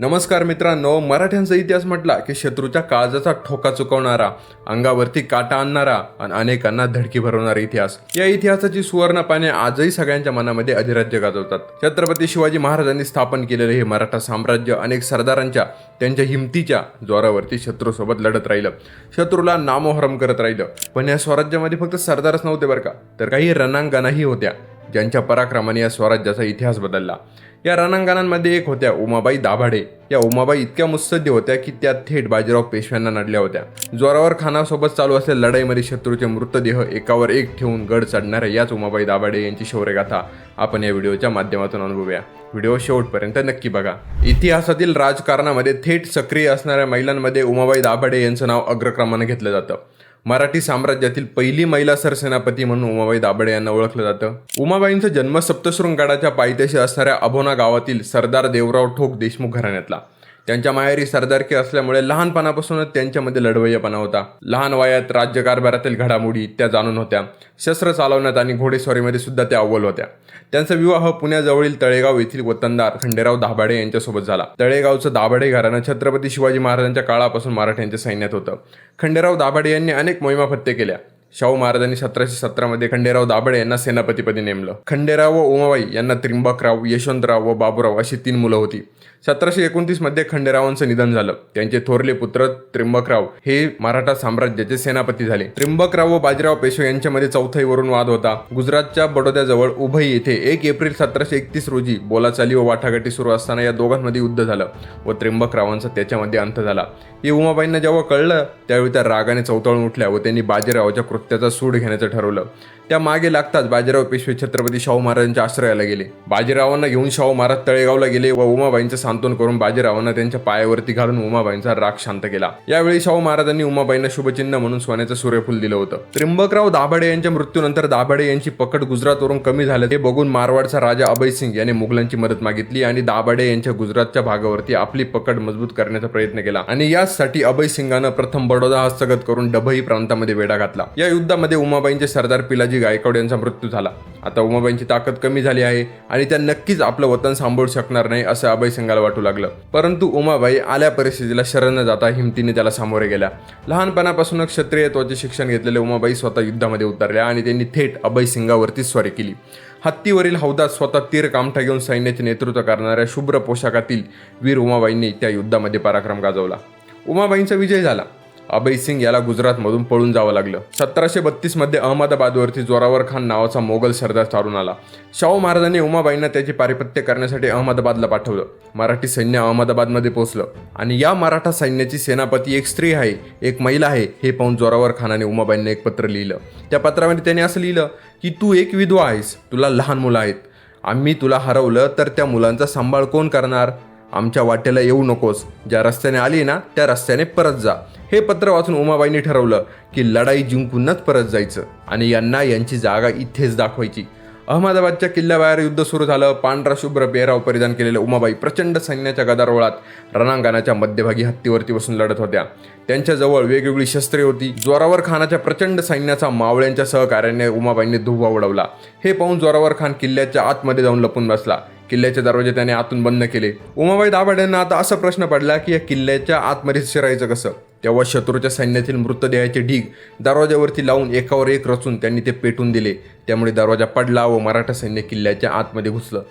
नमस्कार मित्रांनो मराठ्यांचा इतिहास म्हटला की शत्रूच्या काळजाचा ठोका चुकवणारा अंगावरती काटा आणणारा आणि अनेकांना धडकी भरवणारा इतिहास. या इतिहासाची सुवर्ण पाने आजही सगळ्यांच्या मनामध्ये अधिराज्य गाजवतात. छत्रपती शिवाजी महाराजांनी स्थापन केलेले हे मराठा साम्राज्य अनेक सरदारांच्या त्यांच्या हिमतीच्या जोरावरती शत्रूसोबत लढत राहिलं. शत्रूला नामोहरम करत राहिलं. पण या स्वराज्यामध्ये फक्त सरदारच नव्हते बरं का? तर काही रणांगणाही होत्या ज्यांच्या पराक्रमाने या स्वराज्याचा इतिहास बदलला. या रणांगणांमध्ये एक होत्या उमाबाई दाभाडे. या उमाबाई इतक्या मुत्सद्य होत्या की त्या थेट बाजीराव पेशव्यांना नडल्या होत्या. जोरावर खानासोबत चालू असलेल्या लढाईमध्ये शत्रूचे मृतदेह एकावर एक ठेवून गड चढणाऱ्या याच उमाबाई दाभाडे यांची शौर्यगाथा आपण या व्हिडिओच्या माध्यमातून अनुभवूया. व्हिडिओ शेवटपर्यंत नक्की बघा. इतिहासातील राजकारणामध्ये थेट सक्रिय असणाऱ्या महिलांमध्ये उमाबाई दाभाडे यांचं नाव अग्रक्रमाने घेतलं जातं. मराठी साम्राज्यातील पहिली महिला सरसेनापती म्हणून उमाबाई दाभाडे यांना ओळखलं जातं. उमाबाईंचा जन्म सप्तशृंगाडाच्या पायथ्याशी असणाऱ्या अभोना गावातील सरदार देवराव ठोक देशमुख घराण्यातला. त्यांच्या माहेरी सरदारकी असल्यामुळे लहानपणापासूनच त्यांच्यामध्ये लढवय्यपणा होता. लहान वयात राज्यकारभारातील घडामोडी त्या जाणून होत्या. शस्त्र चालवण्यात आणि घोडेस्वारीमध्ये सुद्धा त्या अव्वल होत्या. त्यांचा विवाह पुण्याजवळील तळेगाव येथील वतनदार खंडेराव दाभाडे यांच्यासोबत झाला. तळेगावचं दाभाडे घराणं छत्रपती शिवाजी महाराजांच्या काळापासून मराठ्यांच्या सैन्यात होतं. खंडेराव दाभाडे यांनी अनेक मोहिमा फत्ते केल्या. शाहू महाराजांनी सतराशे सतरामध्ये खंडेराव दाभळे यांना सेनापतीपदी नेमलं. खंडेराव व उमाबाई यांना त्रिंबकराव यशवंतराव व बाबूराव अशी तीन मुलं होती. सतराशे एकोणतीसमध्ये खंडेरावांचं निधन झालं. त्यांचे थोरले पुत्र त्रिंबकराव हे मराठा साम्राज्याचे सेनापती झाले. त्रिंबकराव व बाजीराव पेशवे यांच्यामध्ये चौथाईवरून वाद होता. गुजरातच्या बडोद्याजवळ उभई येथे एक एप्रिल सतराशे एकतीस रोजी बोलाचाली व वाटाघाटी सुरू असताना या दोघांमध्ये युद्ध झालं व त्रिंबकरावांचा त्याच्यामध्ये अंत झाला. हे उमाबाईंना जेव्हा कळलं त्यावेळी त्या रागाने चौताळून उठल्या व त्यांनी बाजीरावाच्या कृत्याचा सूड घेण्याचं ठरवलं. त्या मागे लागताच बाजीराव पेशवे छत्रपती शाहू महाराजांच्या आश्रयाला गेले. बाजीरावांना घेऊन शाहू महाराज तळेगावला गेले व उमाबाईंचं सांत्वन करून बाजीरावांना त्यांच्या पायावरती घालून उमाबाईंचा राग शांत केला. यावेळी शाहू महाराजांनी उमाबाईंना शुभचिन्ह म्हणून सोन्याचं सूर्यफूल दिलं होतं. त्रिंबकराव दाभाडे यांच्या मृत्यूनंतर दाभाडे यांची पकड गुजरातवरून कमी झालं ते बघून मारवाडचा राजा अभय सिंग याने मुघलांची मदत मागितली आणि दाभाडे यांच्या गुजरातच्या भागावरती आपली पकड मजबूत करण्याचा प्रयत्न केला. आणि यासाठी अभय सिंगानं प्रथम बडोदा हस्तगत करून डभई प्रांतामध्ये वेढा घातला. या युद्धामध्ये उमाबाईंचे सरदार पिलाजी गायकवाड यांचा मृत्यू झाला. आता उमाबाईंची ताकद कमी झाली आहे आणि त्या नक्कीच आपलं वतन सांभाळू शकणार नाही असं अभय सिंगाला वाटू लागलं. परंतु उमाबाई आल्या परिस्थितीला शरण न जाता हिमतीने त्याला सामोरे गेल्या. लहानपणापासूनच क्षत्रियत्वाचे शिक्षण घेतलेले उमाबाई स्वतः युद्धामध्ये उतरल्या आणि त्यांनी थेट अभय सिंगावरती स्वारी केली. हत्तीवरील हौदात स्वतः तीर कामठा घेऊन सैन्याचे नेतृत्व करणाऱ्या शुभ्र पोशाखातील वीर उमाबाईंनी त्या युद्धामध्ये पराक्रम गाजवला. उमाबाईंचा विजय झाला. अभय सिंग याला गुजरातमधून पळून जावं लागलं. सतराशे बत्तीसमध्ये अहमदाबादवरती जोरावर खान नावाचा मोगल सरदार चालून आला. शाहू महाराजांनी उमाबाईंना त्याची पारिपत्य करण्यासाठी अहमदाबादला पाठवलं. मराठी सैन्य अहमदाबादमध्ये पोहोचलं. आणि या मराठा सैन्याची सेनापती एक स्त्री आहे एक महिला आहे हे पाहून जोरावर खानाने उमाबाईंना एक पत्र लिहिलं. त्या पत्रामध्ये त्याने असं लिहिलं की तू एक विधवा आहेस. तुला लहान मुलं आहेत. आम्ही तुला हरवलं तर त्या मुलांचा सांभाळ कोण करणार? आमच्या वाटेला येऊ नकोस. ज्या रस्त्याने आली ना त्या रस्त्याने परत जा. हे पत्र वाचून उमाबाईंनी ठरवलं की लढाई जिंकूनच परत जायचं आणि यांना यांची जागा इथेच दाखवायची. अहमदाबादच्या किल्ल्याबाहेर युद्ध सुरू झालं. पांढरा शुभ्र पेहराव परिधान केलेले उमाबाई प्रचंड सैन्याच्या गदारोळात रणांगणाच्या मध्यभागी हत्तीवरती बसून लढत होत्या. त्यांच्याजवळ वेगवेगळी शस्त्रे होती. जोरावर खानाच्या प्रचंड सैन्याचा मावळ्यांच्या सहकार्याने उमाबाईंनी धुव्वा उडवला. हे पाहून जोरावर खान किल्ल्याच्या आतमध्ये जाऊन लपून बसला. किल्ल्याचे दरवाजे त्याने आतून बंद केले. उमाबाई दाभाड्यांना आता असा प्रश्न पडला की या किल्ल्याच्या आतमध्ये शिरायचं कसं? तेव्हा शत्रूच्या सैन्यातील मृतदेहाचे ढीग दरवाजावरती लावून एकावर एक रचून त्यांनी ते पेटून दिले. त्यामुळे दरवाजा पडला व मराठा सैन्य किल्ल्याच्या आतमध्ये घुसलं.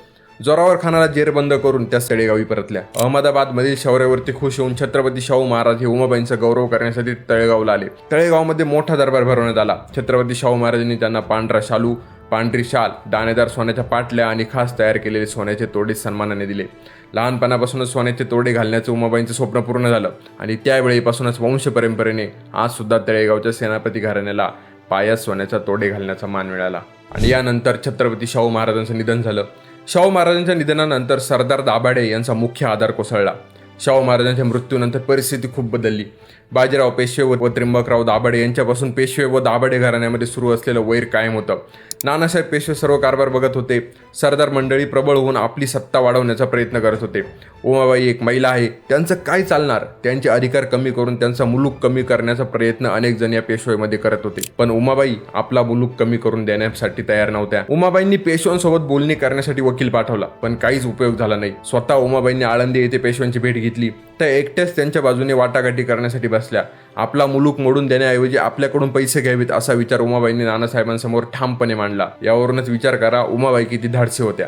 जोरावर खानाला जेरबंद करून त्या तळेगावी परतल्या. अहमदाबादमधील शौर्यावरती खुश होऊन छत्रपती शाहू महाराज हे उमाबाईंचा गौरव करण्यासाठी तळेगावला आले. तळेगावमध्ये मोठा दरबार भरवण्यात आला. छत्रपती शाहू महाराजांनी त्यांना पांढरा शालू पांढरी शाल दाणेदार सोन्याच्या पाटल्या आणि खास तयार केलेले सोन्याचे तोडे सन्मानाने दिले. लहानपणापासूनच सोन्याचे तोडे घालण्याचं उमाबाईंचं स्वप्न पूर्ण झालं आणि त्यावेळीपासूनच वंश परंपरेने आजसुद्धा तळेगावच्या सेनापती घराण्याला पायात सोन्याचा तोडे घालण्याचा मान मिळाला. आणि यानंतर छत्रपती शाहू महाराजांचं निधन झालं. शाहू महाराजांच्या निधनानंतर सरदार दाभाडे यांचा मुख्य आधार कोसळला. शाहू महाराजांच्या मृत्यूनंतर परिस्थिती खूप बदलली. बाजीराव पेशवे व त्रिंबकराव त्र्यंबकराव दाभाडे यांच्यापासून पेशवे व दाभाडे घराण्यामध्ये सुरू असलेलं वैर कायम होतं. नानासाहेब पेशवे सर्व कारभार बघत होते. सरदार मंडळी प्रबळ होऊन आपली सत्ता वाढवण्याचा प्रयत्न करत होते. उमाबाई एक महिला आहे. त्यांचं काय चालणार? त्यांचे अधिकार कमी करून त्यांचा मुलूक कमी करण्याचा प्रयत्न अनेक जण या पेशवेमध्ये करत होते. पण उमाबाई आपला मुलूक कमी करून देण्यासाठी तयार नव्हत्या. उमाबाईंनी पेशव्यांसोबत बोलणी करण्यासाठी वकील पाठवला पण काहीच उपयोग झाला नाही. स्वतः उमाबाईंनी आळंदी येथे पेशव्यांची भेट घेतली. त्या एकट्याच त्यांच्या बाजूने वाटाघाटी करण्यासाठी बसल्या. आपला मुलूक मोडून देण्याऐवजी आपल्याकडून पैसे घ्यावेत असा विचार उमाबाईंनी नानासाहेबांसमोर ठामपणे मांडला. यावरूनच विचार करा उमाबाई किती धाडसी होत्या.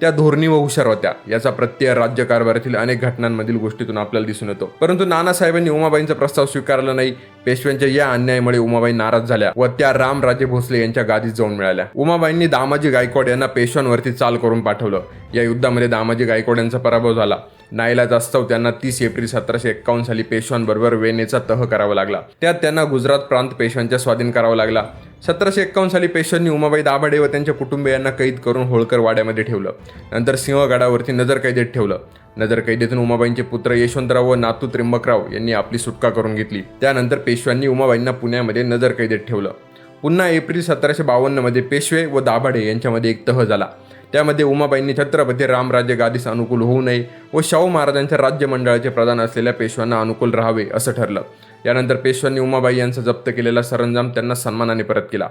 त्या धोरणी व हुशार होत्या. याचा प्रत्यय राज्य कारभारातील अनेक घटनांमधील गोष्टीतून आपल्याला दिसून येतो. परंतु नानासाहेबांनी उमाबाईंचा प्रस्ताव स्वीकारला नाही. पेशव्यांच्या या अन्यायामुळे उमाबाई नाराज झाल्या व त्या रामराजे भोसले यांच्या गादीत जाऊन मिळाल्या. उमाबाईंनी दामाजी गायकवाड यांना पेशव्यांवरती चाल करून पाठवलं. या युद्धामध्ये दामाजी गायकवाड यांचा पराभव झाला. नाईलाज जास्तव त्यांना तीस एप्रिल सतराशे एक्कावन्न साली पेशव्यांबरोबर वेनेचा तह करावा लागला. त्यात त्यांना गुजरात प्रांत पेशव्यांच्या स्वाधीन करावा लागला. सतराशे एक्कावन्न साली पेशव्यांनी उमाबाई दाभाडे व त्यांच्या कुटुंबियांना कैद करून होळकर वाड्यामध्ये ठेवलं. नंतर सिंहगडावरती नजर कैदेत ठेवलं. नजर कैदेतून उमाबाईंचे पुत्र यशवंतराव व नातू त्र्यंबकराव यांनी आपली सुटका करून घेतली. त्यानंतर पेशव्यांनी उमाबाईंना पुण्यामध्ये नजर कैदेत ठेवलं. पुन्हा एप्रिल सतराशे बावन्नमध्ये पेशवे व दाभाडे यांच्यामध्ये एक तह झाला. त्यामध्ये उमाबाईंनी छत्रपती रामराजे गादीस अनुकूल होऊ नये व शाहू महाराजांच्या राज्यमंडळाचे प्रधान असलेल्या पेशव्यांना अनुकूल राहावे असं ठरलं. यानंतर पेशव्यांनी उमाबाई यांचा जप्त केलेला सरंजाम त्यांना सन्मानाने परत केला.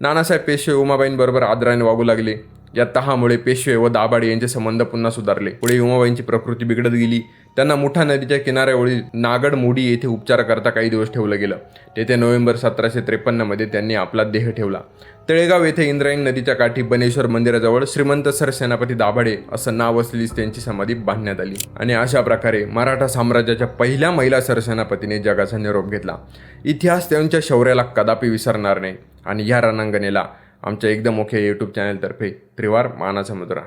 नानासाहेब पेशवे उमाबाईंबरोबर आदराने वागू लागले. या तहामुळे पेशवे व दाभाडे यांचे संबंध पुन्हा सुधारले. पुढे उमाबाईंची प्रकृती बिघडत गेली. त्यांना मुठा नदीच्या किनाऱ्यावरील नागड मोडी येथे उपचाराकरता काही दिवस ठेवलं गेलं. तेथे नोव्हेंबर सतराशे त्रेपन्नमध्ये त्यांनी आपला देह ठेवला. तळेगाव येथे इंद्रायणी नदीच्या काठी बनेश्वर मंदिराजवळ श्रीमंत सर सेनापती दाभाडे असं नाव असलेली त्यांची समाधी बांधण्यात आली. आणि अशा प्रकारे मराठा साम्राज्याच्या पहिल्या महिला सरसेनापतीने जगाचा निरोप घेतला. इतिहास त्यांच्या शौर्याला कदापि विसरणार नाही. आणि या रणांगणेला आमच्या एकदम मुख्य यूट्यूब चॅनलतर्फे त्रिवार मानाचा मुद्रा